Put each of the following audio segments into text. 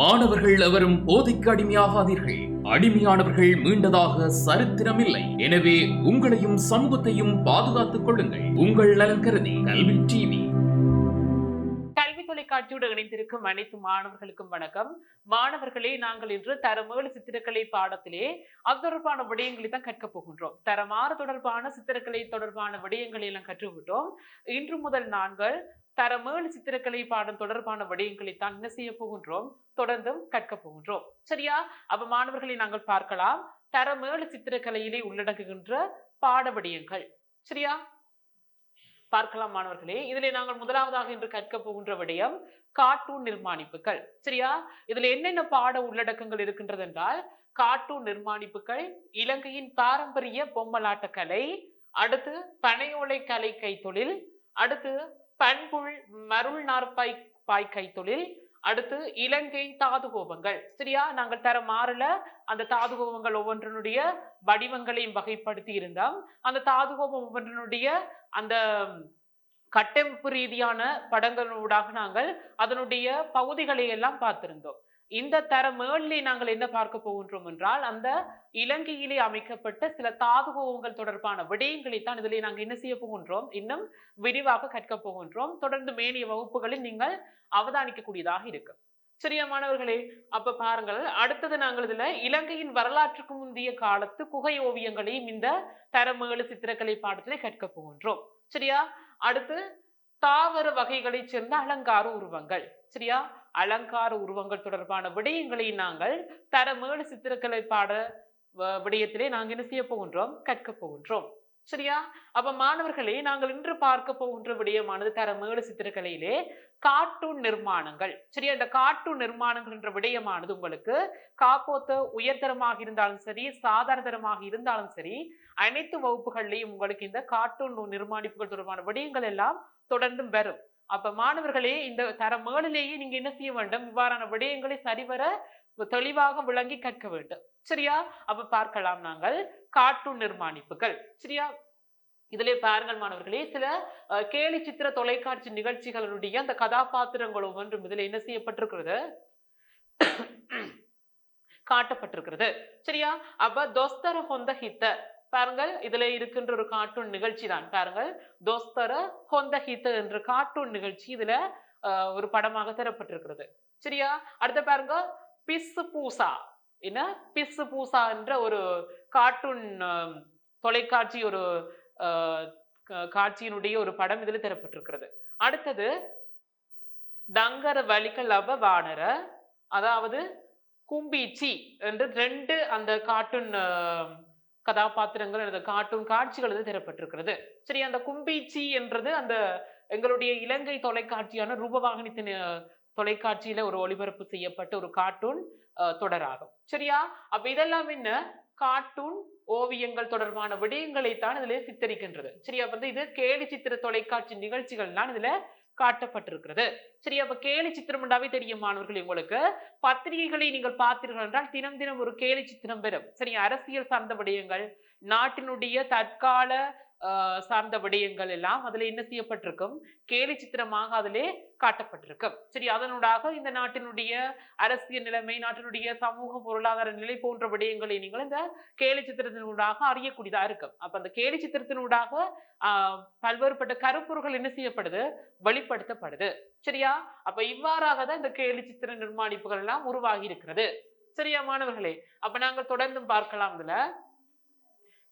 மாணவர்கள் எவரும் போதைக்கு அடிமையாகாதீர்கள். அடிமையானவர்கள் மீண்டதாக சரித்திரமில்லை. எனவே உங்களையும் சமூகத்தையும் பாதுகாத்துக் கொள்ளுங்கள். உங்கள் நலன் கருதி கல்வி டிவி. கல்வி தொலைக்காட்சியோடு இணைந்திருக்கும் அனைத்து மாணவர்களுக்கும் வணக்கம். மாணவர்களே நாங்கள் இன்று தரமேழு சித்திரக்கலை பாடத்திலே அது தொடர்பான விடயங்களை தான் கற்க போகின்றோம். தரமாறு தொடர்பான சித்திரக்கலை தொடர்பான விடயங்களை எல்லாம் கற்றுவிட்டோம். இன்று முதல் நாங்கள் தரமேழு சித்திரக்கலை பாடம் தொடர்பான விடயங்களை தான் என்ன செய்ய போகின்றோம்? தொடர்ந்தும் கற்க போகின்றோம். சரியா? அப்ப மாணவர்களை நாங்கள் பார்க்கலாம். தரமேழு சித்திரக்கலையிலே உள்ளடங்குகின்ற பாட விடயங்கள். சரியா? பார்க்கலாம் மாணவர்களே. இதுல நாங்கள் முதலாவதாக இன்று கற்க போகின்ற விடயம் கார்ட்டூன் நிர்மாணிப்புகள். சரியா? இதுல என்னென்ன பாட உள்ளடக்கங்கள் இருக்கின்றது என்றால் கார்ட்டூன் நிர்மாணிப்புகள் இலங்கையின் பாரம்பரிய பொம்மலாட்ட கலை அடுத்து பனையோலை கலை கைத்தொழில் அடுத்து பண்புள் மருள் நாற்பாய் பாய் கைத்தொழில் அடுத்து இலங்கை தாதுகோபங்கள். சரியா? நாங்கள் தர மாறல. அந்த தாதுகோபங்கள் ஒவ்வொன்றினுடைய வடிவங்களையும் வகைப்படுத்தி இருந்தோம். அந்த தாதுகோபம் ஒவ்வொன்றினுடைய அந்த கட்டமைப்பு ரீதியான படங்களூடாக நாங்கள் அதனுடைய பகுதிகளை எல்லாம் பார்த்திருந்தோம். இந்த தர நாங்கள் என்ன பார்க்க போகின்றோம் என்றால் அந்த இலங்கையிலே அமைக்கப்பட்ட சில தாதுகோபங்கள் தொடர்பான விடயங்களை தான் இதிலே நாங்கள் என்ன செய்ய போகின்றோம்? இன்னும் விரிவாக கற்க போகின்றோம். தொடர்ந்து மேலிய வகுப்புகளில் நீங்கள் அவதானிக்கக்கூடியதாக இருக்கு. சரியா மாணவர்களே அப்ப பாருங்கள் அடுத்தது நாங்கள் இதுல இலங்கையின் வரலாற்றுக்கு முந்தைய காலத்து குகை ஓவியங்களையும் இந்த தரமேழு சித்திரக்கலை பாடத்திலே கற்க போகின்றோம். சரியா? அடுத்து தாவர வகைகளைச் சேர்ந்த அலங்கார உருவங்கள். சரியா? அலங்கார உருவங்கள் தொடர்பான விடயங்களை நாங்கள் தரமேடு சித்திரக்கலை பாட விடயத்திலே நாங்கள் என்ன செய்ய போகின்றோம்? கற்க போகின்றோம். சரியா? அப்ப மாணவர்களே நாங்கள் இன்று பார்க்க போகின்ற விடயமானது தரமேடு சித்திரக்கலையிலே கார்ட்டூன் நிர்மாணங்கள். சரியா? இந்த கார்ட்டூன் நிர்மாணங்கள் என்ற விடயமானது உங்களுக்கு காப்போத்த உயர்தரமாக இருந்தாலும் சரி சாதாரணதரமாக இருந்தாலும் சரி அனைத்து வகுப்புகள்லையும் உங்களுக்கு இந்த கார்ட்டூன் நிர்மாணிப்புகள் தொடர்பான விடயங்கள் எல்லாம் தொடர்ந்தும் வரும். அப்ப மாணவர்களே இந்த தர மேலிலேயே நீங்க என்ன செய்ய வேண்டும்? இவ்வாறான விடயங்களை சரிவர தெளிவாக விளங்கி கற்க வேண்டும். சரியா? அப்ப பார்க்கலாம் நாங்கள். கார்ட்டூன் நிர்மாணிப்புகள். சரியா? இதிலே பாருங்கள் மாணவர்களே சில கேலி சித்திர தொலைக்காட்சி நிகழ்ச்சிகளுடைய அந்த கதாபாத்திரங்கள் ஒவ்வொன்றும் இதில் என்ன செய்யப்பட்டிருக்கிறது? காட்டப்பட்டிருக்கிறது. சரியா? அப்ப தொஸ்தர ஹொந்த ஹித்த பாருங்கள் இதுல இருக்கின்ற ஒரு கார்ட்டூன் நிகழ்ச்சி தான் பாருங்கள் தோஸ்தர ஹொந்த ஹித்த என்ற கார்ட்டூன் நிகழ்ச்சி இதுல ஒரு படமாக தரப்பட்டிருக்கிறது சரியா? அடுத்த பாருங்க பிசு பூசா. என்ன? பிசு பூசா என்ற ஒரு கார்ட்டூன் தொலைக்காட்சி ஒரு காட்சியினுடைய ஒரு படம் இதில் தரப்பட்டிருக்கிறது அடுத்தது தங்கர வலிகலப வானர. அதாவது கும்பீச்சி என்று ரெண்டு அந்த கார்ட்டூன் கதாபாத்திரங்கள் அல்லது கார்ட்டூன் காட்சிகள் இது தரப்பட்டிருக்கிறது. சரி அந்த கும்பீச்சி என்றது அந்த எங்களுடைய இலங்கை தொலைக்காட்சியான ரூபவாகினித்தின் தொலைக்காட்சியில ஒரு ஒளிபரப்பு செய்யப்பட்ட ஒரு கார்ட்டூன் தொடராகும். சரியா? அப்ப இதெல்லாம் என்ன? கார்ட்டூன் ஓவியங்கள் தொடர்பான விடயங்களை தான் இதுல சித்தரிக்கின்றது. சரியா வந்து இது கேலி சித்திர தொலைக்காட்சி நிகழ்ச்சிகள் தான் இதுல காட்டப்பட்டிருக்கிறது. சரி அப்ப கேலி சித்திரம்ண்டாவே தெரியும் மாணவர்கள் உங்களுக்கு. பத்திரிகைகளை நீங்கள் பார்த்தீர்கள் என்றால் தினம் தினம் ஒரு கேலி சித்திரம் பெறும். சரி அரசியல் சார்ந்த விடயங்கள் நாட்டினுடைய தற்கால சார்ந்த விடயங்கள் எல்லாம் அதுல என்ன செய்யப்பட்டிருக்கும்? கேலி சித்திரமாக அதிலே காட்டப்பட்டிருக்கும். சரி அதனூடாக இந்த நாட்டினுடைய அரசியல் நிலைமை நாட்டினுடைய சமூக பொருளாதார நிலை போன்ற விடயங்களை நீங்கள் இந்த கேலி சித்திரத்தினூடாக அறியக்கூடியதா இருக்கும். அப்ப அந்த கேலி சித்திரத்தினூடாக ஆஹ், பல்வேறுபட்ட கருப்பொருள்கள் என்ன செய்யப்படுது? வெளிப்படுத்தப்படுது. சரியா? அப்ப இவ்வாறாக தான் இந்த கேலி சித்திர நிர்மாணிப்புகள் எல்லாம் உருவாகி இருக்கிறது. சரியா மாணவர்களே? அப்ப நாங்கள் தொடர்ந்தும் பார்க்கலாம் இதுல.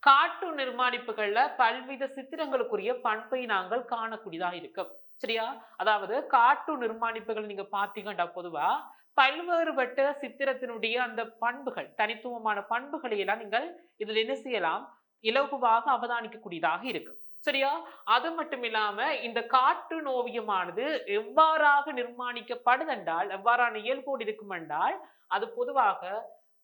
காட்டு நிர்மாணிப்புகள்ல பல்வித சித்திரங்களுக்குரிய பண்பை நாங்கள் காணக்கூடியதாக இருக்கும். சரியா? அதாவது காட்டு நிர்மாணிப்புகள் நீங்க பார்த்தீங்கன்னா பொதுவா பல்வேறுபட்ட சித்திரத்தினுடைய அந்த பண்புகள் தனித்துவமான பண்புகளை எல்லாம் நீங்கள் இதில் என்ன செய்யலாம்? இலகுவாக அவதானிக்கக்கூடியதாக இருக்கு சரியா? அது மட்டும் இல்லாம இந்த காட்டு ஓவியமானது எவ்வாறாக நிர்மாணிக்கப்படுதென்றால் எவ்வாறான இயல்போடு இருக்கும் என்றால் அது பொதுவாக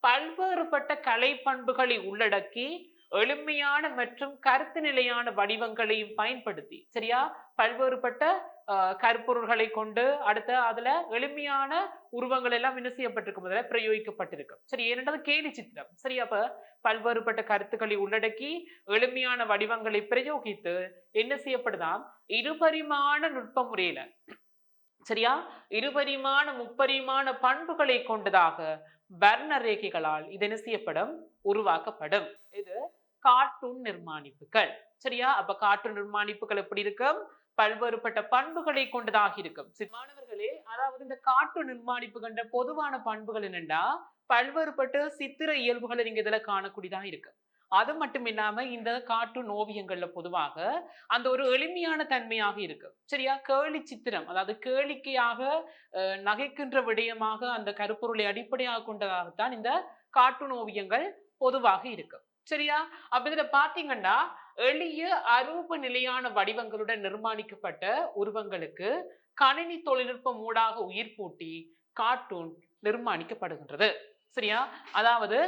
பல்வேறுபட்ட கலை பண்புகளை உள்ளடக்கி எளிமையான மற்றும் கருத்து நிலையான வடிவங்களையும் பயன்படுத்தி சரியா? பல்வேறுபட்ட ஆஹ், கருப்பொருள்களை கொண்டு அடுத்த அதுல எளிமையான உருவங்கள் எல்லாம் என்ன செய்யப்பட்டிருக்கும்? அதுல பிரயோகிக்கப்பட்டிருக்கும். சரி ஏனென்றது கேலி சித்திரம். சரி அப்ப பல்வேறுபட்ட கருத்துக்களை உள்ளடக்கி எளிமையான வடிவங்களை பிரயோகித்து என்ன செய்யப்படுதாம்? இருபரிமாண நுட்ப முறையில சரியா? இருபரிமாண முப்பரிமாண பண்புகளை கொண்டதாக வர்ண ரேகைகளால் இது என்ன செய்யப்படும்? உருவாக்கப்படும். இது கார்ட்டூன் நிர்மாணிப்புகள். சரியா? அப்ப கார்ட்டூன் நிர்மாணிப்புகள் எப்படி இருக்கும்? பல்வேறுபட்ட பண்புகளை கொண்டதாக இருக்கும். மாணவர்களே அதாவது இந்த கார்ட்டூன் நிர்மாணிப்புகின்ற பொதுவான பண்புகள் என்னென்னா பல்வேறுபட்ட சித்திர இயல்புகளை நீங்க இதுல காணக்கூடியதாக இருக்கு அது மட்டும் இல்லாம இந்த கார்ட்டூன் ஓவியங்கள்ல பொதுவாக அந்த ஒரு எளிமையான தன்மையாக இருக்கு. சரியா? கேலி சித்திரம் அதாவது கேளிக்கையாக நகைக்கின்ற விடயமாக அந்த கருப்பொருளை அடிப்படையாக கொண்டதாகத்தான் இந்த கார்ட்டூன் ஓவியங்கள் பொதுவாக இருக்கு. சரியா? அப்ப இதுல பாத்தீங்கன்னா எளிய அரூப நிலையான வடிவங்களுடன் நிர்மாணிக்கப்பட்ட உருவங்களுக்கு கணினி தொழில்நுட்பம் ஊடாக உயிர் பூட்டி கார்ட்டூன் நிர்மாணிக்கப்படுகின்றது. சரியா? அதாவது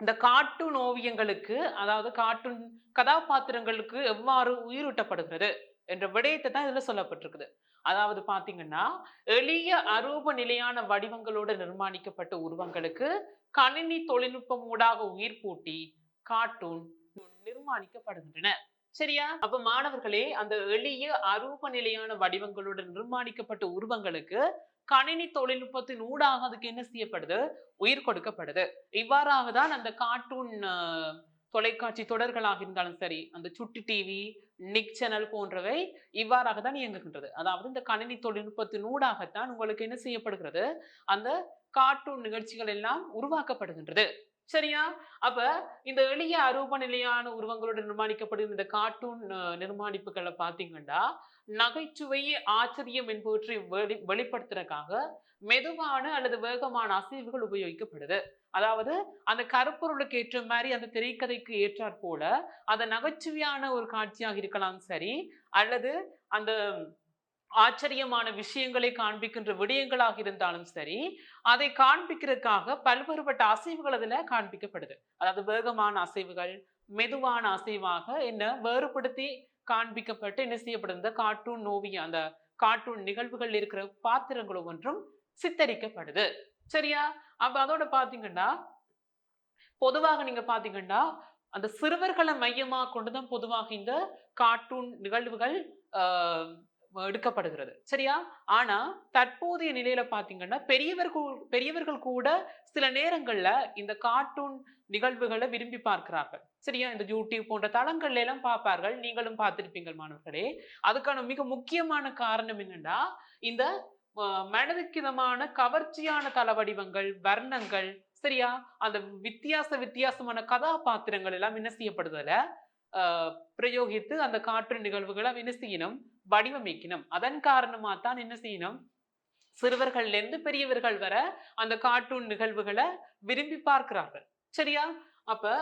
இந்த கார்ட்டூன் ஓவியங்களுக்கு அதாவது கார்ட்டூன் கதாபாத்திரங்களுக்கு எவ்வாறு உயிரூட்டப்படுகிறது என்ற விடயத்தை தான் இதுல சொல்லப்பட்டிருக்குது. அதாவது பாத்தீங்கன்னா எளிய அரூப நிலையான வடிவங்களோடு நிர்மாணிக்கப்பட்ட உருவங்களுக்கு கணினி தொழில்நுட்பம் ஊடாக உயிர் பூட்டி கார்ட்டூன் நிர்மாணிக்கப்படுகின்றன. சரியா? அப்ப மாணவர்களே அந்த எளிய அரூப நிலையான வடிவங்களுடன் நிர்மாணிக்கப்பட்ட உருவங்களுக்கு கணினி தொழில்நுட்பத்தின் ஊடாக அதுக்கு என்ன செய்யப்படுது? உயிர் கொடுக்கப்படுது. இவ்வாறாக தான் அந்த கார்ட்டூன் தொலைக்காட்சி தொடர்களாக இருந்தாலும் சரி அந்த சுட்டி டிவி நிக் சேனல் போன்றவை இவ்வாறாக தான் இயங்குகின்றது. அதாவது இந்த கணினி தொழில்நுட்பத்தின் ஊடாகத்தான் உங்களுக்கு என்ன செய்யப்படுகிறது? அந்த கார்ட்டூன் நிகழ்ச்சிகள் எல்லாம் உருவாக்கப்படுகின்றது. சரியா? அப்ப இந்த எளிய அரூப நிலையான உருவங்களோடு நிர்மாணிக்கப்படும் இந்த கார்ட்டூன் நிர்மாணிப்புகளை பார்த்தீங்கன்னா நகைச்சுவை ஆச்சரியம் என்பவற்றை வெளி வெளிப்படுத்துறதுக்காக மெதுவான அல்லது வேகமான அசைவுகள் உபயோகிக்கப்படுது. அதாவது அந்த கருப்பொருளுக்கு ஏற்ற மாதிரி அந்த திரைக்கதைக்கு ஏற்றாற் போல அந்த நகைச்சுவையான ஒரு காட்சியாக இருக்கலாம் சரி அல்லது அந்த ஆச்சரியமான விஷயங்களை காண்பிக்கின்ற விடயங்களாக இருந்தாலும் சரி அதை காண்பிக்கிறதுக்காக பல்வேறுபட்ட அசைவுகள் அதில் காண்பிக்கப்படுது. அதாவது வேகமான அசைவுகள் மெதுவான அசைவாக என்ன வேறுபடுத்தி காண்பிக்கப்பட்டு என்ன செய்யப்படுது? இந்த கார்ட்டூன் ஓவியம் அந்த கார்ட்டூன் நிகழ்வுகள் இருக்கிற பாத்திரங்கள் ஒன்றும் சித்தரிக்கப்படுது. சரியா? அப்ப அதோட பாத்தீங்கன்னா பொதுவாக நீங்க பாத்தீங்கன்னா அந்த சிறுவர்களை மையமாக கொண்டுதான் பொதுவாக இந்த கார்ட்டூன் நிகழ்வுகள் ஆஹ், எடுக்கப்படுகிறது. சரியா? ஆனா தற்போதைய நிலையில பாத்தீங்கன்னா பெரியவர்கள் பெரியவர்கள் கூட சில நேரங்கள்ல இந்த கார்ட்டூன் நிகழ்வுகளை விரும்பி பார்க்கிறார்கள். சரியா? இந்த யூடியூப் போன்ற தளங்கள்ல எல்லாம் பார்ப்பார்கள் நீங்களும் பார்த்திருப்பீங்கள் மாணவர்களே. அதுக்கான மிக முக்கியமான காரணம் என்னன்னா இந்த மனதுக்கிதமான கவர்ச்சியான தள வடிவங்கள் வர்ணங்கள் சரியா? அந்த வித்தியாச வித்தியாசமான கதாபாத்திரங்கள் எல்லாம் என்ன செய்யப்படுதல பிரயோகித்து அந்த காற்று நிகழ்வுகளை என்ன செய்யணும்? வடிவமைக்கணும். அதன் காரணமா தான் என்ன செய்யணும்? சிறுவர்கள்ல இருந்து பெரியவர்கள் வர அந்த கார்ட்டூன் நிகழ்வுகளை விரும்பி பார்க்கிறார்கள். சரியா? அப்ப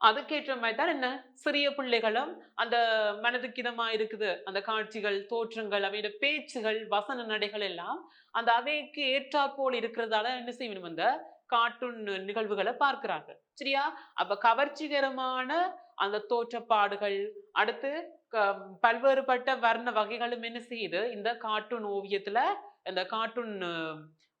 அதுக்கேற்ற மாதிரி தான் என்ன? சிறிய பிள்ளைகளும் அந்த மனதுக்கிதமா இருக்குது. அந்த காட்சிகள் தோற்றங்கள் அவையோட பேச்சுகள் வசன நடைகள் எல்லாம் அந்த அவைக்கு ஏற்றாற்போல் இருக்கிறதால என்ன செய்யணும்? அந்த கார்ட்டூன் நிகழ்வுகளை பார்க்கிறார்கள். சரியா? அப்ப கவர்ச்சிகரமான அந்த தோற்றப்பாடுகள். அடுத்து க- பல்வேறுபட்ட வர்ண வகைகளும் என்ன செய்யுது? இந்த கார்ட்டூன் ஓவியத்துல இந்த கார்ட்டூன்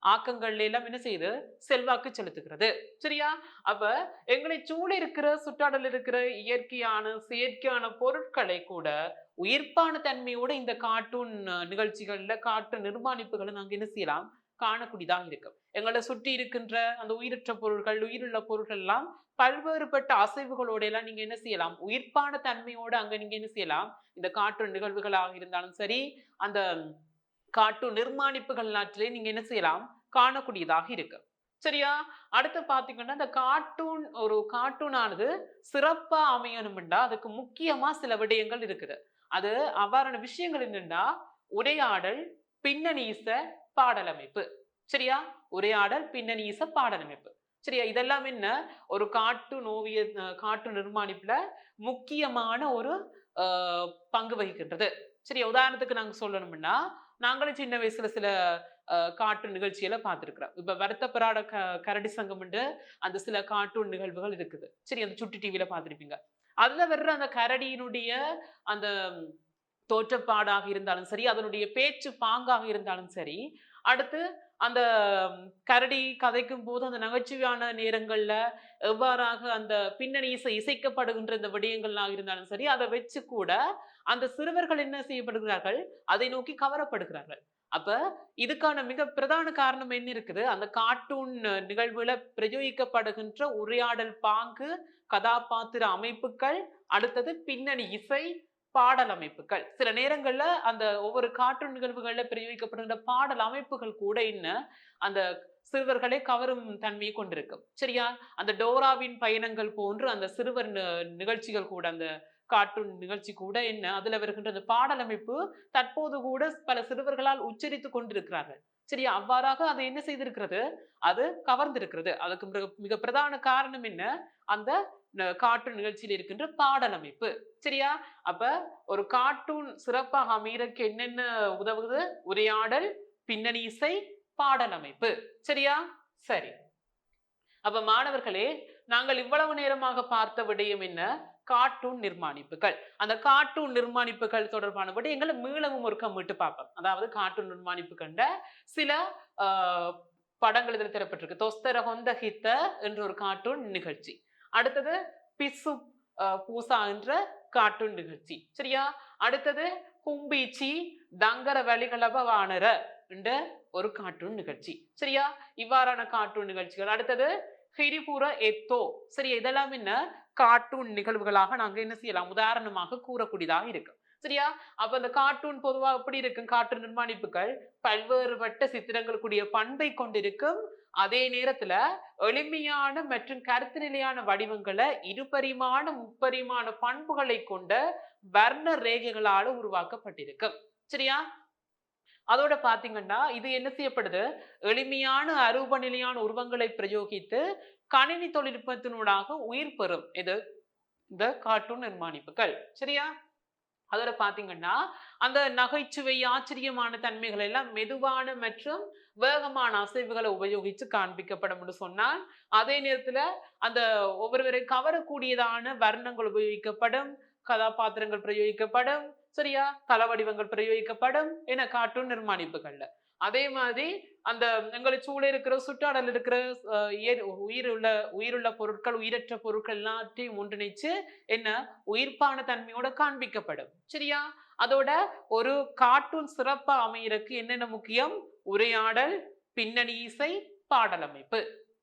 ஆக்கங்கள்ல எல்லாம் என்ன செய்யுது? செல்வாக்கு செலுத்துகிறது. சரியா? அப்ப எங்களை சூழ இருக்கிற சுற்றாடல் இருக்கிற இயற்கையான செயற்கையான பொருட்களை கூட உயிர்ப்பான தன்மையோட இந்த கார்ட்டூன் நிகழ்ச்சிகள்ல கார்ட்டூன் நிர்மாணிப்புகளை நாங்க என்ன செய்யலாம்? காணக்கூடியதாக இருக்கும். எங்களை சுற்றி இருக்கின்ற அந்த உயிரற்ற பொருட்கள் உயிருள்ள பொருட்கள் எல்லாம் பல்வேறுபட்ட அசைவுகளோட எல்லாம் நீங்க என்ன செய்யலாம்? உயிர்ப்பான தன்மையோட அங்க நீங்க என்ன செய்யலாம்? இந்த காற்று நிகழ்வுகளாக இருந்தாலும் சரி அந்த காட்டு நிர்மாணிப்புகள் நாட்டிலே நீங்க என்ன செய்யலாம்? காணக்கூடியதாக இருக்கு. சரியா? அடுத்து பாத்தீங்கன்னா இந்த கார்ட்டூன் ஒரு கார்ட்டூனானது சிறப்பா அமையணும்டா. அதுக்கு முக்கியமா சில விடயங்கள் இருக்குது. அது அவ்வாறான விஷயங்கள் என்னன்னா உரையாடல் பின்னணி இசை பாடலமைப்பு. சரியா? உரையாடல் பின்னணி இசை பாடலமைப்பு. சரியா? இதெல்லாம் என்ன? ஒரு காட்டு நோவிய காட்டு நிர்மாணிப்புல முக்கியமான ஒரு ஆஹ், பங்கு வகிக்கின்றது. சரியா? உதாரணத்துக்கு நாங்க சொல்லணும்னா நாங்களும் சின்ன வயசுல சில காட்டு கார்ட்டூன் நிகழ்ச்சிகளை பார்த்துருக்குறோம். இப்ப வருத்தப்பராட க கரடி சங்கம் அந்த சில கார்ட்டூன் நிகழ்வுகள் இருக்குது. சரி அந்த சுட்டி டிவியில பார்த்திருப்பீங்க. அதுல வர்ற அந்த கரடியினுடைய அந்த தோற்றப்பாடாக இருந்தாலும் சரி அதனுடைய பேச்சு பாங்காக இருந்தாலும் சரி அடுத்து அந்த கரடி கதைக்கும் போது அந்த நகைச்சுவையான நேரங்களில் எவ்வாறாக அந்த பின்னணி இசை இசைக்கப்படுகின்ற இந்த விடயங்கள்லாம் இருந்தாலும் சரி அதை வச்சு கூட அந்த சிறுவர்கள் என்ன செய்யப்படுகிறார்கள்? அதை நோக்கி கவரப்படுகிறார்கள். அப்ப இதுக்கான மிக பிரதான காரணம் என்ன இருக்குது? அந்த கார்ட்டூன் நிகழ்வுல பிரயோகிக்கப்படுகின்ற உரையாடல் பாங்கு கதாபாத்திர அமைப்புகள் அடுத்தது பின்னணி இசை பாடல் அமைப்புகள். சில நேரங்கள்ல அந்த ஒவ்வொரு கார்ட்டூன் நிகழ்வுகள்ல பிரிவிக்கப்படுகின்ற பாடல் அமைப்புகள் கூட என்ன அந்த சிறுவர்களை கவரும் தன்மையை கொண்டிருக்கும் சரியா? அந்த டோராவின் பயணங்கள் போன்று அந்த சிறுவர் நிகழ்ச்சிகள் கூட அந்த கார்ட்டூன் நிகழ்ச்சி கூட என்ன அதுல வருகின்ற அந்த பாடல் அமைப்பு தற்போது கூட பல சிறுவர்களால் உச்சரித்து கொண்டிருக்கிறார்கள். சரியா? அவ்வாறாக அது என்ன செய்திருக்கிறது? அது கவர்ந்திருக்கிறது. அதுக்கு மிக மிக பிரதான காரணம் என்ன? அந்த கார்ட்டூன் நிகழ்ச்சியில் இருக்கின்ற பாடல் அமைப்பு சரியா? அப்ப ஒரு கார்ட்டூன் சிறப்பாக அமையறதுக்கு என்னென்ன உதவுது? உரையாடல் பின்னணி இசை பாடல் அமைப்பு சரியா? சரி. அப்ப மாணவர்களே நாங்கள் இவ்வளவு நேரமாக பார்த்த விடயம் என்ன? கார்ட்டூன் நிர்மாணிப்புகள். அந்த கார்ட்டூன் நிர்மாணிப்புகள் தொடர்பான விடயங்களை மீளவும் ஒரு கம்மிட்டு பார்ப்போம். அதாவது கார்ட்டூன் நிர்மாணிப்பு கண்ட சில படங்கள் இதில் தரப்பட்டிருக்கு தொஸ்தர ஹொந்த ஹித்த என்ற ஒரு கார்ட்டூன் நிகழ்ச்சி. அடுத்தது பிசு பூசா என்ற கார்ட்டூன் நிகழ்ச்சி சரியா? அடுத்தது கும்பீச்சி தங்கர வழிகளப என்ற ஒரு கார்ட்டூன் நிகழ்ச்சி சரியா? இவ்வாறான கார்ட்டூன் நிகழ்ச்சிகள் அடுத்தது ஹிரிபுர எத்தோ. சரி இதெல்லாம் என்ன? கார்ட்டூன் நிகழ்வுகளாக நாங்க என்ன செய்யலாம்? உதாரணமாக கூறக்கூடியதாக இருக்கு. சரியா? அப்ப அந்த கார்ட்டூன் பொதுவா எப்படி இருக்கும்? கார்ட்டூன் நிர்மாணிப்புகள் பல்வேறுபட்ட சித்திரங்கள் கூடிய பண்பை கொண்டிருக்கும் அதே நேரத்துல எளிமையான மற்றும் கருத்து நிலையான வடிவங்களை இருபரிமாண முப்பரிமாண பண்புகளை கொண்ட வர்ண ரேகைகளால உருவாக்கப்பட்டிருக்கு. சரியா? அதோட பாத்தீங்கன்னா இது என்ன செய்யப்படுது? எளிமையான அரூப நிலையான உருவங்களை பிரயோகித்து கணினி தொழில்நுட்பத்தினூடாக உயிர் பெறும். இது இந்த கார்ட்டூன் நிர்மாணிப்புகள். சரியா? அதோட பாத்தீங்கன்னா அந்த நகைச்சுவை ஆச்சரியமான தன்மைகள் எல்லாம் மெதுவான மற்றும் வேகமான அசைவுகளை உபயோகித்து காண்பிக்கப்படும் சொன்னால் அதே நேரத்துல அந்த ஒவ்வொருவரை கவரக்கூடியதான வர்ணங்கள் உபயோகிக்கப்படும் கதாபாத்திரங்கள் பிரயோகிக்கப்படும் சரியா? தல வடிவங்கள் பிரயோகிக்கப்படும் என காட்டும் நிர்மாணிப்புகள்ல. அதே மாதிரி அந்த எங்களை சூழ இருக்கிற சுற்றாடல் இருக்கிற உயிர் உள்ள உயிருள்ள உயிருள்ள பொருட்கள் உயிரற்ற பொருட்கள் எல்லாத்தையும் ஒன்றிணைச்சு என்ன? உயிர்ப்பான தன்மையோட காண்பிக்கப்படும். சரியா? அதோட ஒரு கார்ட்டூன் சிறப்பா அமையறதுக்கு என்னென்ன முக்கியம்? உரையாடல் பின்னணி இசை பாடலமைப்பு.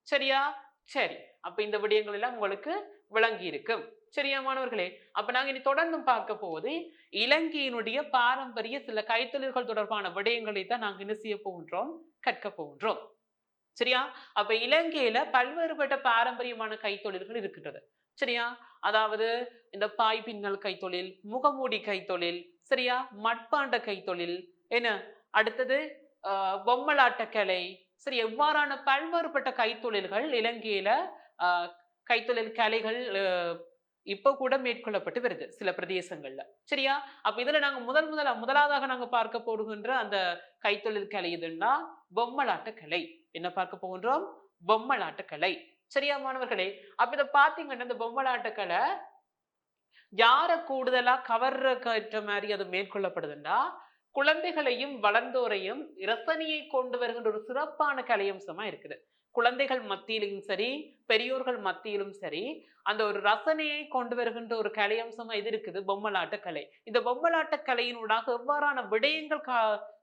சரியா? சரி. அப்ப இந்த விடயங்கள் எல்லாம் உங்களுக்கு விளங்கி இருக்கும் சரியா மாணவர்களே? அப்ப நாங்க இனி தொடர்ந்து பார்க்க போவது இலங்கையினுடைய பாரம்பரிய சில கைத்தொழில்கள் தொடர்பான விடயங்களை தான் நாங்க என்ன செய்ய போகின்றோம்? கற்க போகின்றோம். சரியா? அப்ப இலங்கையில பல்வேறுபட்ட பாரம்பரியமான கைத்தொழில்கள் இருக்கின்றது. சரியா? அதாவது இந்த பாய் பின்னல் கைத்தொழில் முகமூடி கைத்தொழில் சரியா? மட்பாண்ட கைத்தொழில். என்ன? அடுத்தது ஆஹ், பொம்மலாட்டக்கலை சரி எவ்வாறான பல்வேறுபட்ட கைத்தொழில்கள் இலங்கையில கைத்தொழில் கலைகள் இப்போ கூட மேற்கொள்ளப்பட்டு வருது சில பிரதேசங்கள்ல. சரியா? அப்ப இதுல நாங்க முதல் முதல முதலாவதாக நாங்க பார்க்க போடுகின்ற அந்த கைத்தொழில் கலை இதுன்னா பொம்மலாட்ட கலை. என்ன பார்க்க போகின்றோம்? பொம்மலாட்ட கலை. சரியா மாணவர்களே? அப்ப இதை பாத்தீங்கன்னா இந்த பொம்மலாட்ட கலை யாரை கூடுதலா கவர்ற மாதிரி அது மேற்கொள்ளப்படுதுன்னா குழந்தைகளையும் வளர்ந்தோரையும் ரசனையை கொண்டு வருகின்ற ஒரு சிறப்பான கலையம்சமா இருக்குது. குழந்தைகள் மத்தியிலும் சரி பெரியோர்கள் மத்தியிலும் சரி அந்த ஒரு ரசனையை கொண்டு வருகின்ற ஒரு கலையம்சமா இது இருக்குது பொம்மலாட்ட கலை. இந்த பொம்மலாட்ட கலையினூடாக எவ்வாறான விடயங்கள் கா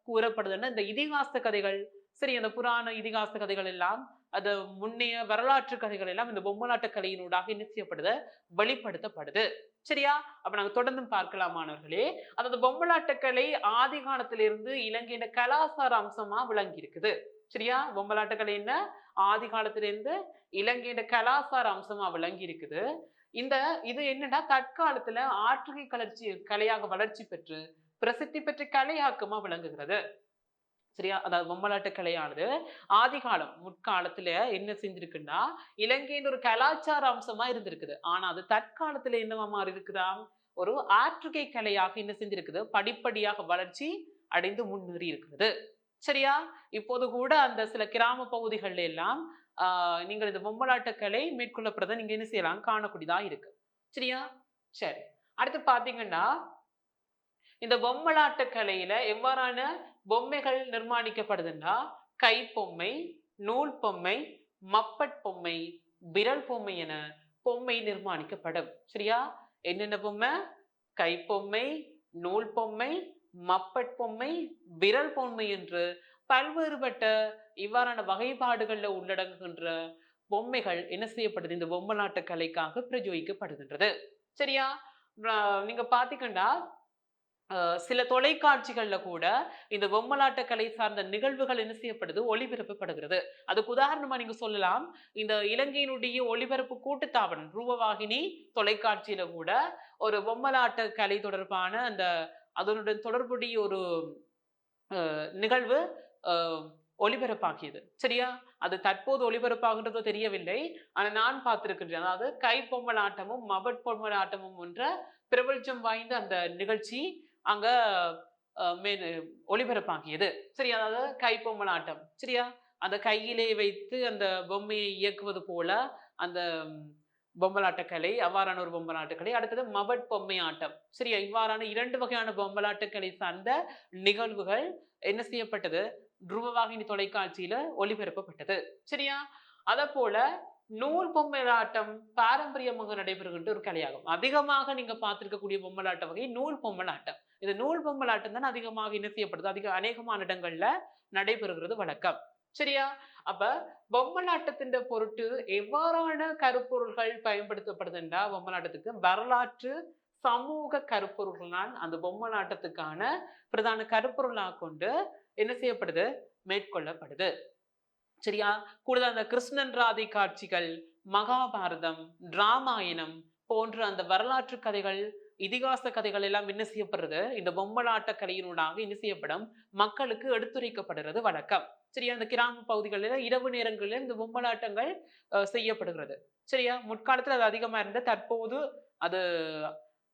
கூறப்படுதுன்னா இந்த இதிகாச கதைகள் சரி அந்த புராண இதிகாச கதைகள் எல்லாம் அது முன்னைய வரலாற்று கதைகள் எல்லாம் இந்த பொம்மலாட்ட கலையினூடாக என்ன செய்யப்படுது வெளிப்படுத்தப்படுது. சரியா? அப்ப நாங்க தொடர்ந்து பார்க்கலாம் மாணவர்களே. அதாவது பொம்மலாட்ட கலை ஆதி காலத்திலிருந்து இலங்கையின கலாசார அம்சமா விளங்கி இருக்குது சரியா? பொம்மலாட்ட கலை என்ன? ஆதி காலத்திலிருந்து இலங்கையின கலாசார அம்சமா விளங்கி இருக்குது இந்த இது என்னன்னா தற்காலத்துல ஆற்றுகை கலர்ச்சி கலையாக வளர்ச்சி பெற்று பிரசித்தி பெற்ற கலையாக்கமா விளங்குகிறது. சரியா? அதாவது பொம்மலாட்ட கலையானது ஆதிகாலம் முற்காலத்துல என்ன செஞ்சிருக்குன்னா இலங்கையின் ஒரு கலாச்சார அம்சமா இருந்திருக்குது. ஆனா அது தற்காலத்துல என்னவா மாறி இருக்குதா ஒரு ஆற்றுகை கலையாக என்ன செஞ்சிருக்குது? படிப்படியாக வளர்ச்சி அடைந்து முன்னேறி இருக்கிறது சரியா? இப்போது கூட அந்த சில கிராம பகுதிகள்ல எல்லாம் ஆஹ் நீங்கள் இந்த பொம்மலாட்ட கலை நீங்க என்ன செய்யலாம்? காணக்கூடியதா இருக்கு. சரியா? சரி. அடுத்து பாத்தீங்கன்னா இந்த பொம்மலாட்ட கலையில எவ்வாறான பொம்மைகள் நிர்மாணிக்கப்படுதுன்னா கைப்பொம்மை நூல் பொம்மை மப்பட் பொம்மை விரல் பொம்மை என பொம்மை நிர்மாணிக்கப்படும். சரியா? என்னென்ன பொம்மை? கைப்பொம்மை நூல் பொம்மை மப்பட் பொம்மை விரல் பொம்மை என்று பல்வேறுபட்ட இவ்வாறான வகைப்பாடுகளில் உள்ளடங்குகின்ற பொம்மைகள் என்ன செய்யப்படுது? இந்த பொம்மலாட்ட கலைக்காக பிரஜோகிக்கப்படுகின்றது சரியா? நீங்க பாத்தீங்கன்னா சில தொலைக்காட்சிகளில் கூட இந்த பொம்மலாட்ட கலை சார்ந்த நிகழ்வுகள் என்ன செய்யப்படுது? ஒளிபரப்பப்படுகிறது. அதுக்கு உதாரணமா நீங்க சொல்லலாம். இந்த இலங்கையினுடைய ஒளிபரப்பு கூட்டுத்தாபனம் ரூபவாகினி தொலைக்காட்சியில கூட ஒரு பொம்மலாட்ட கலை தொடர்பான அந்த அதனுடன் தொடர்புடைய ஒரு நிகழ்வு ஒளிபரப்பாகியது. சரியா? அது தற்போது ஒளிபரப்பாகின்றதோ தெரியவில்லை. ஆனால் நான் பார்த்திருக்கின்றேன். அதாவது கை பொம்மலாட்டமும் மபட் பொம்மலாட்டமும் என்ற பிரபஞ்சம் வாய்ந்த அந்த நிகழ்ச்சி அங்க அஹ், மே- ஒளிபரப்பாகியது சரி அதாவது கைப்பொம்மன் ஆட்டம். சரியா? அந்த கையிலே வைத்து அந்த பொம்மையை இயக்குவது போல அந்த பொம்மலாட்டக்கலை அவ்வாறான ஒரு பொம்மலாட்டக்கலை அடுத்தது மபட் பொம்மை ஆட்டம். சரியா? இவ்வாறான இரண்டு வகையான பொம்மலாட்டக்கலை சார்ந்த நிகழ்வுகள் என்ன செய்யப்பட்டது? துருவவாகினி தொலைக்காட்சியில ஒளிபரப்பப்பட்டது. சரியா? அத போல நூல் பொம்மலாட்டம் பாரம்பரியமாக நடைபெறுகின்ற ஒரு கலையாகும். அதிகமாக நீங்க பார்த்திருக்கக்கூடிய பொம்மலாட்ட வகை நூல் பொம்மலாட்டம். இந்த நூல் பொம்மலாட்டம் தான் அதிகமாக என்ன செய்யப்படுது? அதிக அநேகமான இடங்கள்ல நடைபெறுகிறது வழக்கம் சரியா? அப்ப பொம்மலாட்டத்தின் பொருட்டு எவ்வாறான கருப்பொருள்கள் பயன்படுத்தப்படுதுண்டா பொம்மலாட்டத்துக்கு வரலாற்று சமூக கருப்பொருள்கள் தான் அந்த பொம்மலாட்டத்துக்கான பிரதான கருப்பொருளாக கொண்டு என்ன செய்யப்படுது? மேற்கொள்ளப்படுது. சரியா? கூடுதல் அந்த கிருஷ்ணன் ராதை காட்சிகள் மகாபாரதம் ராமாயணம் போன்ற அந்த வரலாற்று கதைகள் இதிகாச கதைகள் எல்லாம் என்ன செய்யப்படுறது? இந்த பொம்மலாட்ட கலையினூடாக என்ன செய்யப்படும்? மக்களுக்கு எடுத்துரைக்கப்படுறது வழக்கம். சரியா? அந்த கிராம பகுதிகளில் இரவு நேரங்களில் இந்த பொம்மலாட்டங்கள் செய்யப்படுகிறது. சரியா? முற்காலத்தில் அது அதிகமா இருந்த தற்போது அது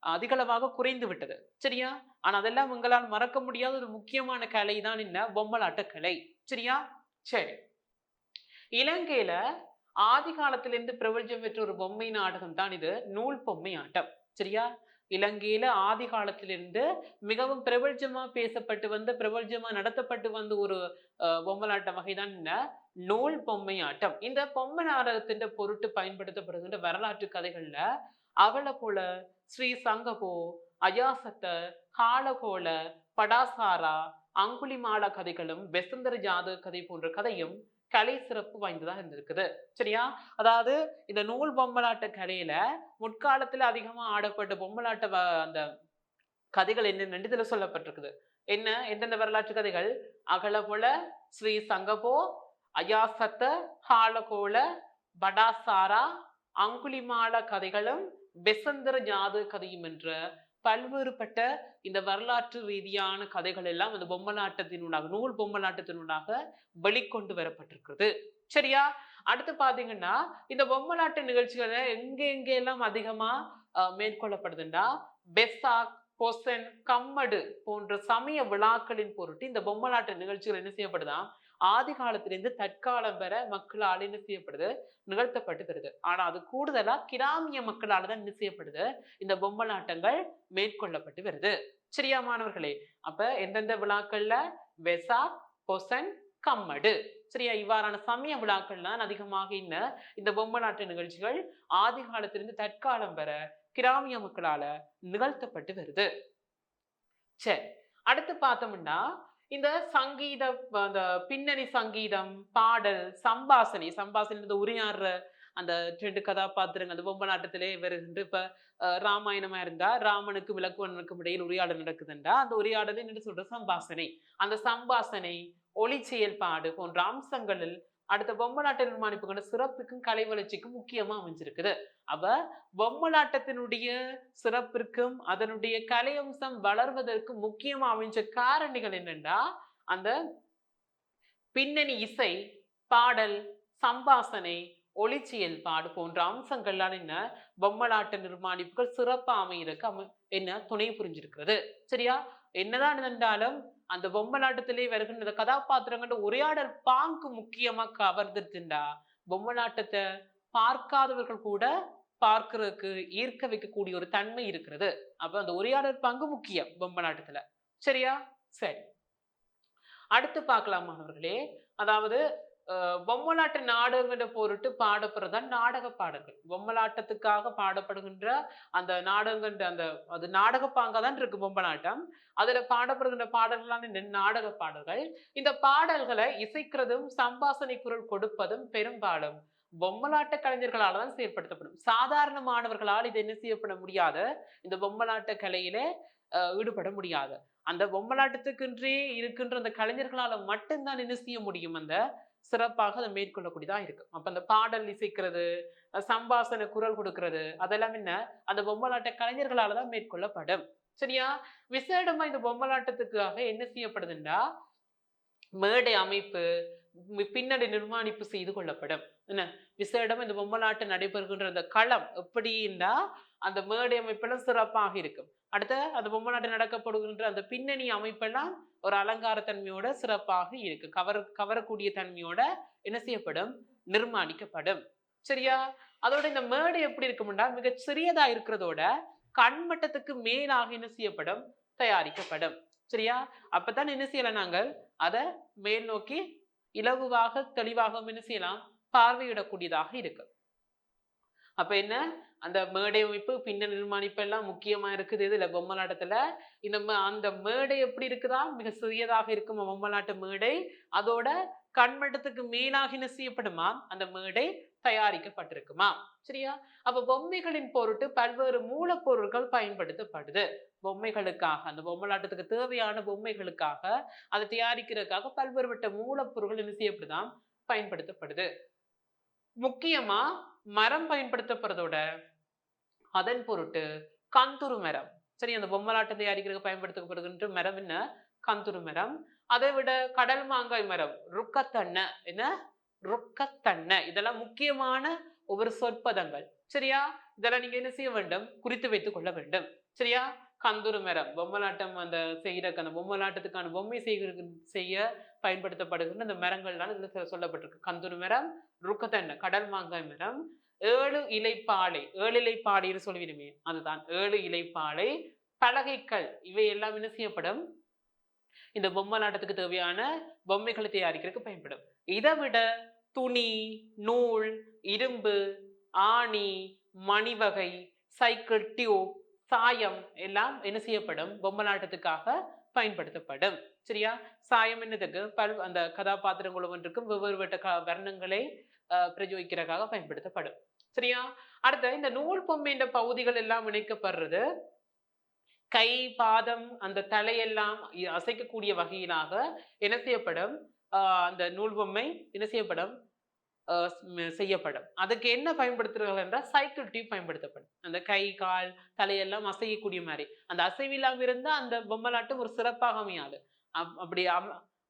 அதிகளவாக குறைந்து விட்டது. சரியா? ஆனா அதெல்லாம் உங்களால் மறக்க முடியாத ஒரு முக்கியமான கலை தான் என்ன பொம்மலாட்ட கலை சரியா? சரி. இலங்கையில ஆதி காலத்திலிருந்து பிரபஞ்சம் பெற்ற ஒரு பொம்மை நாடகம் தான் இது நூல் பொம்மை ஆட்டம். சரியா? இலங்கையில ஆதி காலத்திலிருந்து மிகவும் பிரபஞ்சமா பேசப்பட்டு வந்து பிரபஞ்சமா நடத்தப்பட்டு வந்த ஒரு பொம்மலாட்டம் பொம்மலாட்ட வகைதான் நூல் பொம்மை ஆட்டம். இந்த பொம்மை நாடகத்தின் பொருட்டு பயன்படுத்தப்படுகின்ற வரலாற்று கதைகள்ல அவள போல ஸ்ரீ சங்கபோ அயாசத்த காலகோல படாசாரா அங்குலிமால கதைகளும் பெசந்தர ஜாதக கதை போன்ற கதையும் கலை சிறப்பு வாய்ந்ததாக இருந்திருக்குது. சரியா? அதாவது இந்த நூல் பொம்மலாட்ட கலையில முற்காலத்துல அதிகமா ஆடப்பட்ட பொம்மலாட்ட வ- அந்த கதைகள் என்ன இதுல சொல்லப்பட்டிருக்குது. என்ன? எந்தெந்த வரலாற்று கதைகள்? அகலபுல ஸ்ரீ சங்கபோ அயாசத்த ஹாலகோல படாசாரா அங்குலிமால கதைகளும் பெசந்தர ஜாது கதையும் என்ற பல்வேறுபட்ட இந்த வரலாற்று ரீதியான கதைகள் எல்லாம் இந்த பொம்மலாட்டத்தினூடாக நூல் பொம்மலாட்டத்தினூடாக வெளிக்கொண்டு வரப்பட்டிருக்கிறது. சரியா? அடுத்து பாத்தீங்கன்னா இந்த பொம்மலாட்ட நிகழ்ச்சிகளை எங்க எங்க எல்லாம் அதிகமா மேற்கொள்ளப்படுதுன்னா பெசாக் பொசன் கம்மடு போன்ற சமய விழாக்களின் பொருட்டு இந்த பொம்மலாட்ட நிகழ்ச்சிகள் என்ன செய்யப்படுதான் ஆதி காலத்திலிருந்து தற்காலம் வரை மக்களால் என்ன செய்யப்படுது நிகழ்த்தப்பட்டு வருது ஆனா அது கூடுதலா கிராமிய மக்களால் தான் என்ன செய்யப்படுது இந்த பொம்மலாட்டங்கள் மேற்கொள்ளப்பட்டு வருது. சரியா மாணவர்களே? அப்ப எந்தெந்த விழாக்கள்ல? வெசாக் பொசன் கம்மடு. சரியா இவ்வாறான சமய விழாக்கள் தான் அதிகமாக இன்ன இந்த பொம்மலாட்ட நிகழ்ச்சிகள் ஆதி காலத்திலிருந்து தற்காலம் வர கிராமிய மக்களால நிகழ்த்தப்பட்டு வருது. சரி அடுத்து பார்த்தோம்னா இந்த சங்கீத அந்த பின்னணி சங்கீதம் பாடல் சம்பாசனை சம்பாசனை இந்த உரையாடுற அந்த ரெண்டு கதாபாத்திரங்கள் அந்த பொம்மலாட்டத்திலே வருகின்ற இப்ப ராமாயணமா இருந்தா ராமனுக்கு விளக்குவனுக்கும் இடையில் உரையாடல் நடக்குதுண்டா அந்த உரையாடலை என்ன சொல்ற? சம்பாசனை. அந்த சம்பாசனை ஒளி செயல்பாடு போன்ற அம்சங்களில் அடுத்த பொம்மலாட்ட நிர்மாணிப்புகளோட சிறப்புக்கும் கலை வளர்ச்சிக்கும் முக்கியமா அமைஞ்சிருக்குது. அவ பொம்மலாட்டத்தினுடைய சிறப்பிற்கும் அதனுடைய கலை அம்சம் வளர்வதற்கு முக்கியமா அமைஞ்ச காரணிகள் என்னென்னா அந்த பின்னணி இசை பாடல் சம்பாசனை ஒளிச்சியல்பாடு போன்ற அம்சங்கள்லாம் என்ன பொம்மலாட்ட நிர்மாணிப்புகள் சிறப்பாக அமையிறதுக்கு அமை என்ன துணை புரிஞ்சிருக்கிறது. சரியா? என்னதான் இருந்தாலும் அந்த பொம்மலாட்டத்திலே வருகின்ற அந்த உரையாடல் பாங்கு முக்கியமா கவர்ந்துட்டுண்டா பொம்மலாட்டத்தை பார்க்காதவர்கள் கூட பார்க்கறதுக்கு ஈர்க்க வைக்கக்கூடிய ஒரு தன்மை இருக்கிறது. அப்ப அந்த உரையாடல் பங்கு முக்கியம் பொம்மை நாட்டத்துல. சரியா? சரி. அடுத்து பார்க்கலாம் மாணவர்களே அதாவது பொம்மலாட்ட நாடகங்கிற பொருட்டு பாடப்படுறதான் நாடக பாடல்கள். பொம்மலாட்டத்துக்காக பாடப்படுகின்ற அந்த நாடகங்கிற அந்த அது நாடக பாங்கா தான் இருக்கு பொம்மலாட்டம். அதுல பாடப்படுகின்ற பாடல்களான நாடக பாடல்கள். இந்த பாடல்களை இசைக்கிறதும் சம்பாசனை குரல் கொடுப்பதும் பெரும்பாலும் பொம்மலாட்ட கலைஞர்களால் தான் செயற்படுத்தப்படும். சாதாரண மாணவர்களால் இது என்ன செய்யப்பட முடியாது. இந்த பொம்மலாட்ட கலையில ஈடுபட முடியாது. அந்த பொம்மலாட்டத்துக்குன்றே இருக்கின்ற அந்த கலைஞர்களால மட்டும்தான் என்ன செய்ய முடியும் அந்த சிறப்பாக அதை மேற்கொள்ளக்கூடியதாக இருக்கும் அப்போ அந்த பாடல் இசைக்கிறது சம்பாசனை சம்பாசன குரல் கொடுக்கறது அதெல்லாம் என்ன? அந்த பொம்மலாட்ட கலைஞர்களால் தான் மேற்கொள்ளப்படும். சரியா? விசேடமா இந்த பொம்மலாட்டத்துக்காக என்ன செய்யப்படுதுன்னா மேடை அமைப்பு பின்னடை நிர்மாணிப்பு செய்து கொள்ளப்படும். என்ன? விசேடம் இந்த பொம்மலாட்டம் நடைபெறுகின்ற அந்த களம் எப்படின்னா அந்த மேடை அமைப்பெல்லாம் சிறப்பாக இருக்கும். அடுத்த அந்த பொம்மலாட்டம் நடக்கப்படுகின்ற அந்த பின்னணி அமைப்பெல்லாம் ஒரு அலங்கார தன்மையோட சிறப்பாக இருக்கு. கவர் கவரக்கூடிய தன்மையோட என்ன செய்யப்படும்? நிர்மாணிக்கப்படும். சரியா? அதோட இந்த மேடு எப்படி இருக்கும்னா மிக சிறியதா இருக்கிறதோட கண்மட்டத்துக்கு மேலாக என்ன செய்யப்படும்? தயாரிக்கப்படும். சரியா? அப்பதான் என்ன செய்யலாம் நாங்கள்? அதை மேல் நோக்கி இலகுவாக தெளிவாகவும் என்ன செய்யலாம்? பார்வையிடக்கூடியதாக இருக்கு. அப்ப என்ன? அந்த மேடை அமைப்பு பின்ன நிர்மாணிப்பு எல்லாம் முக்கியமா இருக்குது. இதுல பொம்மலாட்டத்துல இந்த ம- அந்த மேடை எப்படி இருக்குதா? மிக சிறியதாக இருக்கும் பொம்மலாட்ட மேடை. அதோட கண்மட்டத்துக்கு மேலாக என்ன செய்யப்படுமா? அந்த மேடை தயாரிக்கப்பட்டிருக்குமா? சரியா? அப்ப பொம்மைகளின் பொருட்டு பல்வேறு மூலப்பொருட்கள் பயன்படுத்தப்படுது. பொம்மைகளுக்காக அந்த பொம்மலாட்டத்துக்கு தேவையான பொம்மைகளுக்காக அதை தயாரிக்கிறதுக்காக பல்வேறுபட்ட மூலப்பொருட்கள் என்ன செய்யப்படுதான் பயன்படுத்தப்படுது. முக்கியமா மரம் பயன்படுத்தப்படுறதோட அதன் பொருட்டு கந்துரு மரம். சரி அந்த பொம்மலாட்டம் தயாரிக்கிறதுக்கு பயன்படுத்தப்படுகின்ற மரம் என்ன? கந்துரு மரம். அதை விட கடல் மாங்காய் மரம் ருக்கத்தன்னை. என்ன? ருக்கத்தன்னை. இதெல்லாம் முக்கியமான ஒவ்வொரு சொற்பதங்கள். சரியா? இதெல்லாம் நீங்க என்ன செய்ய வேண்டும்? குறித்து வைத்துக் கொள்ள வேண்டும். சரியா? கந்துரு மரம். பொம்மலாட்டம் அந்த செய்யறதுக்கு அந்த பொம்மலாட்டத்துக்கான பொம்மை செய்கிறது செய்ய பயன்படுத்தப்படுகின்ற அந்த மரங்கள்லாம் இதுல சொல்லப்பட்டிருக்கு. கந்துரு மரம் ருக்கத்தன்னை. கடல் மாங்காய் மரம் ஏழு இலைப்பாலை ஏழு இலைப்பாலைன்னு சொல்லுவீருமே அதுதான் ஏழு இலைப்பாலை பலகைக்கல். இவை எல்லாம் என்ன செய்யப்படும்? இந்த பொம்மலாட்டத்துக்கு தேவையான பொம்மைகளை தயாரிக்கிறதுக்கு பயன்படும். இதை விட துணி நூல் இரும்பு ஆணி மணிவகை சைக்கிள் டியூப் சாயம் எல்லாம் என்ன செய்யப்படும்? பொம்மலாட்டத்துக்காக பயன்படுத்தப்படும். சரியா? சாயம் என்னதுக்கு? பல் அந்த கதாபாத்திரங்கள் ஒவ்வொன்றுக்கும் வெவ்வேறு வட்ட க வர்ணங்களை அஹ், பிரயோகிக்கிறதுக்காக பயன்படுத்தப்படும். சரியா? அடுத்த இந்த நூல் பொம்மைன்ற பகுதிகள் எல்லாம் இணைக்கப்படுறது. கை பாதம் அந்த தலையெல்லாம் அசைக்கக்கூடிய வகையிலாக என்ன செய்யப்படும்? அந்த நூல் பொம்மை என்ன செய்யப்படும்? செய்யப்படும். அதுக்கு என்ன பயன்படுத்துகிறார்கள் என்றால் சைக்கிள் டியூப் பயன்படுத்தப்படும். அந்த கை கால் தலையெல்லாம் அசையக்கூடிய மாதிரி. அந்த அசைவில்லாமல் இருந்தால் அந்த பொம்மலாட்டம் ஒரு சிறப்பாக அமையாது. அப்- அப்படி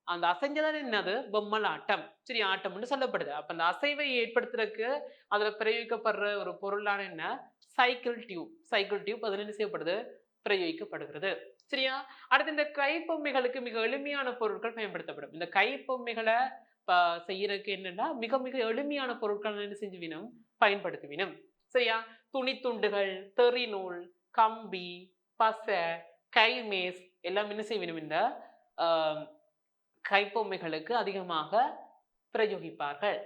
அந்த அசைஞ்சதான் என்னது? பொம்மலாட்டம் சரி ஆட்டம்னு சொல்லப்படுது. அப்ப அந்த அசைவை ஏற்படுத்துறதுக்கு அதுல பிரயோகிக்கப்படுற ஒரு பொருளான என்ன? Cycle tube. சைக்கிள் டியூப் அதில் என்ன செய்யப்படுது? பிரயோகிக்கப்படுகிறது. சரியா? அடுத்து இந்த கைப்பொம்மைகளுக்கு மிக எளிமையான பொருட்கள் பயன்படுத்தப்படும். இந்த கைப்பொம்மைகளை செய்யறதுக்கு என்னன்னா மிக மிக எளிமையான பொருட்கள் என்ன செஞ்சுவினும் பயன்படுத்துவினும் சரியா? துணித்துண்டுகள் துண்டுகள் தெறிநூல் கம்பி பசை கைமேஸ் எல்லாம் என்ன செய்வினும் இந்த ஆஹ், கைப்பொம்மைகளுக்கு அதிகமாக பிரயோகிப்பார்கள்.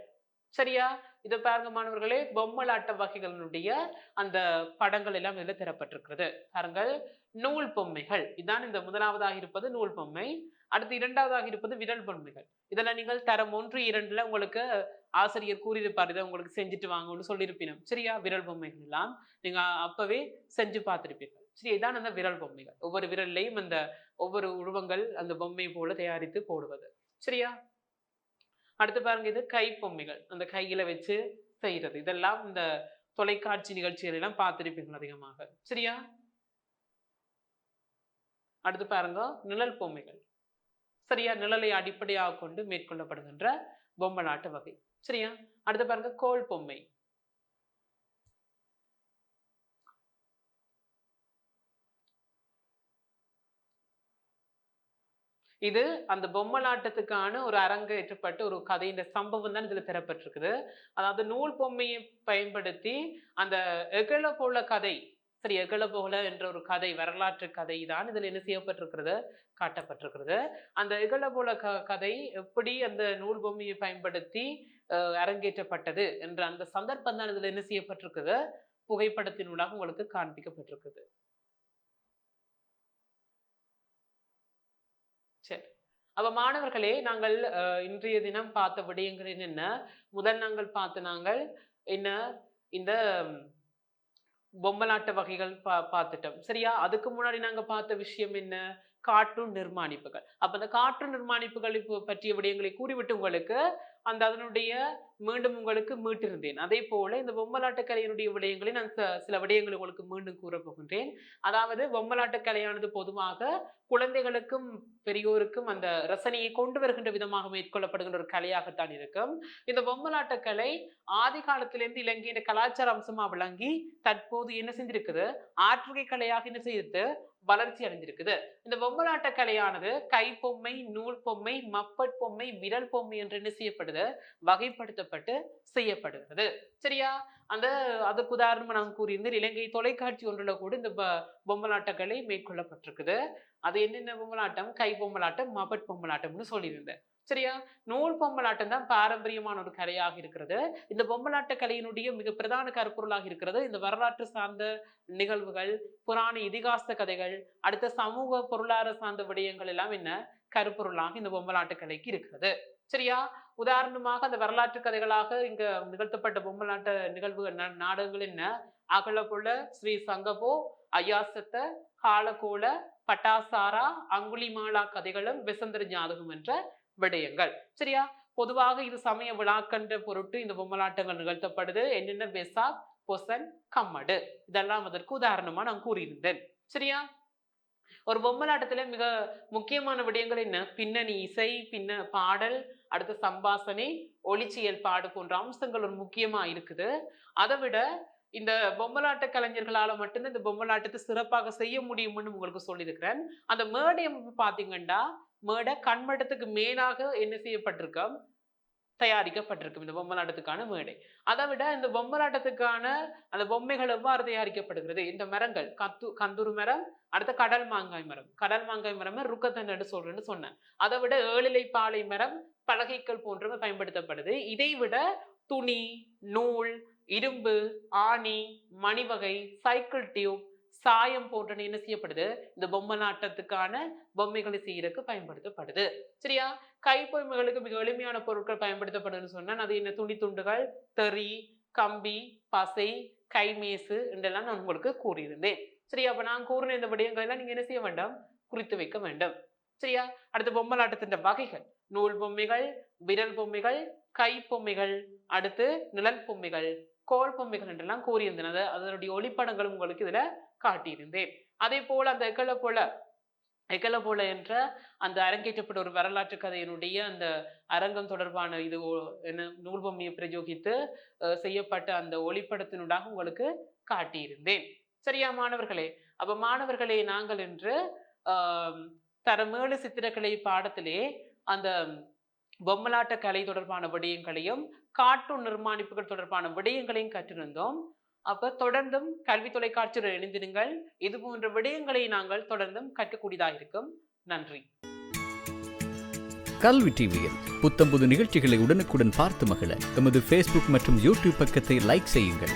சரியா? இதை பாருங்க மாணவர்களே பொம்மலாட்ட வகைகளினுடைய அந்த படங்கள் எல்லாம் இதில் தரப்பட்டிருக்கிறது பாருங்கள் நூல் பொம்மைகள். இதான் இந்த முதலாவதாக இருப்பது நூல் பொம்மை. அடுத்து இரண்டாவதாக இருப்பது விரல் பொம்மைகள். இதெல்லாம் நீங்கள் தரம் ஒன்று இரண்டுல உங்களுக்கு ஆசிரியர் கூறியிருப்பார். இதை உங்களுக்கு செஞ்சுட்டு வாங்கன்னு சொல்லியிருப்பினோம். சரியா? விரல் பொம்மைகள் எல்லாம் நீங்க அப்பவே செஞ்சு பார்த்திருப்பீர்கள். சரி இதான் அந்த விரல் பொம்மைகள். ஒவ்வொரு விரல்லையும் அந்த ஒவ்வொரு உருவங்கள் அந்த பொம்மை போல தயாரித்து போடுவது. சரியா? அடுத்து பாருங்க இது கை பொம்மைகள். அந்த கையில வச்சு செய்யறது இதெல்லாம் இந்த தொலைக்காட்சி நிகழ்ச்சிகள் எல்லாம் பார்த்திருப்பீர்கள் அதிகமாக. சரியா? அடுத்து பாருங்க நிழல் பொம்மைகள். சரியா? நிழலை அடிப்படையாக கொண்டு மேற்கொள்ளப்படுகின்ற பொம்மலாட்ட வகை. சரியா? அடுத்து பாருங்க கோல் பொம்மை. இது அந்த பொம்மலாட்டத்துக்கான ஒரு அரங்கேற்றப்பட்ட ஒரு கதையின் சம்பவம் தான் இதுல பெறப்பட்டிருக்குது. அதாவது நூல் பொம்மையை பயன்படுத்தி அந்த எகல போல கதை சரி எகலபோல என்ற ஒரு கதை வரலாற்று கதை தான் இதில் என்ன செய்யப்பட்டிருக்கிறது? காட்டப்பட்டிருக்கிறது. அந்த எகலபோல க கதை எப்படி அந்த நூல் பொம்மையை பயன்படுத்தி அரங்கேற்றப்பட்டது என்ற அந்த சந்தர்ப்பம் தான் இதுல என்ன செய்யப்பட்டிருக்குது? புகைப்படத்தினூடாக உங்களுக்கு காண்பிக்கப்பட்டிருக்குது சரி அப்ப மாணவர்களே நாங்கள் இன்றைய தினம் பார்த்த விடயங்கள் என்னென்ன முதல் நாங்கள் பார்த்த நாங்கள் என்ன? இந்த பொம்மலாட்ட வகைகள் பா பார்த்துட்டோம். சரியா? அதுக்கு முன்னாடி நாங்க பார்த்த விஷயம் என்ன? கார்ட்டூன் நிர்மாணிப்புகள் அப்ப அந்த கார்ட்டூன் நிர்மாணிப்புகள் இப்போ பற்றிய விடயங்களை கூறிவிட்டு உங்களுக்கு அந்த அதனுடைய மீண்டும் உங்களுக்கு மீட்டிருந்தேன். அதே போல இந்த பொம்மலாட்ட கலையினுடைய விடயங்களை நான் சில விடயங்களை உங்களுக்கு மீண்டும் கூற போகின்றேன் அதாவது பொம்மலாட்ட கலையானது பொதுவாக குழந்தைகளுக்கும் பெரியோருக்கும் அந்த ரசனையை கொண்டு வருகின்ற விதமாக மேற்கொள்ளப்படுகின்ற ஒரு கலையாகத்தான் இருக்கும். இந்த பொம்மலாட்ட கலை ஆதி காலத்திலிருந்து இலங்கையின் கலாச்சார அம்சமா விளங்கி தற்போது என்ன செஞ்சிருக்குது? ஆற்றுகை கலையாக என்ன செய்து வளர்ச்சி அடைஞ்சிருக்குது. இந்த பொம்மலாட்ட கலையானது கைப்பொம்மை நூல் பொம்மை மப்பட் பொம்மை விரல் பொம்மை என்று என்ன செய்யப்படுது? வகைப்படுத்தப்பட்டு செய்யப்படுகிறது. சரியா? அந்த அதுக்கு உதாரணமா நான் கூறியிருந்தேன். இலங்கை தொலைக்காட்சி ஒன்றில் கூட இந்த பொம்மலாட்டக்கலை பொம்மலாட்ட கலை மேற்கொள்ளப்பட்டிருக்குது. அது என்னென்ன பொம்மலாட்டம்? கை பொம்மலாட்டம் மபட் பொம்மலாட்டம்னு சொல்லியிருந்தேன். சரியா? நூல் பொம்மலாட்டம் தான் பாரம்பரியமான ஒரு கலையாக இருக்கிறது. இந்த பொம்மலாட்ட கலையினுடைய மிக பிரதான கருப்பொருளாக இருக்கிறது. இந்த வரலாற்று சார்ந்த நிகழ்வுகள் புராண இதிகாச கதைகள் அடுத்த சமூக பொருளாதார சார்ந்த விடயங்கள் எல்லாம் என்ன? கருப்பொருளாக இந்த பொம்மலாட்டு கலைக்கு இருக்கிறது. சரியா? உதாரணமாக அந்த வரலாற்று கதைகளாக இங்க நிகழ்த்தப்பட்ட பொம்மலாட்ட நிகழ்வுகள் நாடகங்கள் என்ன? அகலபுல ஸ்ரீ சங்கபோ அயாசத்த காலகோல பட்டாசாரா அங்குலிமாலா கதைகளும் வெசந்தர ஜாதகம் என்ற விடயங்கள். சரியா? பொதுவாக இது சமய விழாக்கன்ற பொருட்டு இந்த பொம்மலாட்டங்கள் நிகழ்த்தப்படுது. என்னென்ன? வெசாக் பொசன் கம்மடு. இதெல்லாம் அதற்கு உதாரணமா நான் கூறியிருந்தேன். சரியா? ஒரு பொம்மலாட்டத்துல மிக முக்கியமான விடயங்கள் என்ன? பின்னணி இசை பின்ன பாடல் அடுத்த சம்பாசனை ஒளிச்சியல் பாடு போன்ற அம்சங்கள் ஒரு முக்கியமா இருக்குது. அதை விட இந்த பொம்மலாட்ட கலைஞர்களால் மட்டும்தான் இந்த பொம்மலாட்டத்தை சிறப்பாக செய்ய முடியும்னு உங்களுக்கு சொல்லியிருக்கிறேன். அந்த மேடை அமைப்பு பார்த்தீங்கன்னா மேடை கண்மட்டத்துக்கு மேலாக என்ன செய்யப்பட்டிருக்க? தயாரிக்கப்பட்டிருக்கும் இந்த பொம்மலாட்டத்துக்கான மேடை. அதை விட இந்த பொம்மலாட்டத்துக்கான அந்த பொம்மைகள் எவ்வாறு தயாரிக்கப்படுகிறது? இந்த மரங்கள் கத்து கந்தூர் மரம் அடுத்த கடல் மாங்காய் மரம். கடல் மாங்காய் மரம் ருக்கத்தன்னு சொல்றேன்னு சொன்னேன். அதை விட ஏழிலை பாலை மரம் பலகைகள் போன்றவை பயன்படுத்தப்படுது. இதை விட துணி நூல் இரும்பு ஆணி மணிவகை சைக்கிள் டியூப் சாயம் போன்றன என்ன செய்யப்படுது? இந்த பொம்மலாட்டத்துக்கான பொம்மைகளை செய்யறதுக்கு பயன்படுத்தப்படுது. சரியா? கைப்பொம்மைகளுக்கு மிக எளிமையான பொருட்கள் பயன்படுத்தப்படுதுன்னு சொன்னா அது என்ன? துணி துண்டுகள் தெறி கம்பி பசை கைமேசு என்றெல்லாம் நான் உங்களுக்கு கூறியிருந்தேன். சரியா? அப்ப நான் கூறின இந்த விடயங்கள் எல்லாம் நீங்க என்ன செய்ய வேண்டாம்? குறித்து வைக்க வேண்டும். சரியா? அடுத்து பொம்மலாட்டத்தின் வகைகள். நூல் பொம்மைகள் விரல் பொம்மைகள் கை பொம்மைகள் அடுத்து நிழல் பொம்மைகள். கோல் பொம்மைகள் என்றெல்லாம் கூறியிருந்தனது அதனுடைய ஒளிப்படங்களும் உங்களுக்கு இதுல காட்டியிருந்தேன். அதே போல அந்த எக்கல போல எக்கல போல என்ற அந்த அரங்கேற்றப்பட்ட ஒரு வரலாற்று கதையினுடைய அந்த அரங்கம் தொடர்பான இது என்ன நூல் பொம்மையை பிரயோகித்து செய்யப்பட்ட அந்த ஒளிப்படத்தினூடாக உங்களுக்கு காட்டியிருந்தேன். சரியா மாணவர்களே? அப்ப மாணவர்களே நாங்கள் என்று ஆம், தரமேழு சித்திரக்கலை பாடத்திலே அந்த பொம்மலாட்ட கலை தொடர்பான விடயங்களையும் கார்ட்டூன் நிர்மாணிப்புகள் தொடர்பான விடயங்களையும் கற்றிருந்தோம். அப்ப தொடர்ந்தும் கல்வி தொலைக்காட்சியுடன் இணைந்திருங்கள். இது போன்ற விடயங்களை நாங்கள் தொடர்ந்தும் கற்கக்கூடியதாக இருக்கும். நன்றி. கல்வி டிவியில் புத்தம்புது நிகழ்ச்சிகளை உடனுக்குடன் பார்த்து மகிழ எமது ஃபேஸ்புக் மற்றும் யூடியூப் பக்கத்தை லைக் செய்யுங்கள்.